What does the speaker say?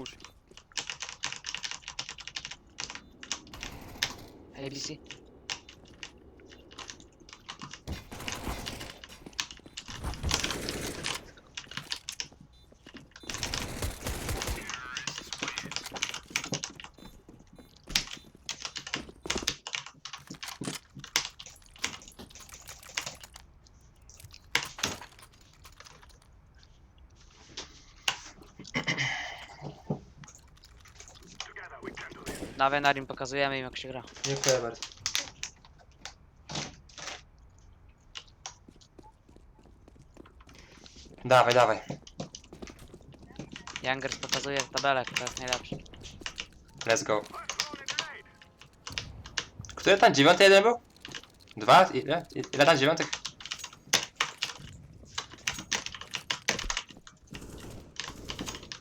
push. Hele birisi. Na Venarim pokazujemy im jak się gra. Dziękuję bardzo. Dawaj, dawaj. Youngers pokazuje tabelę, kto jest najlepszy. Let's go. Który tam dziewiąty jeden był? Dwa? Ile? Ile tam dziewiątych?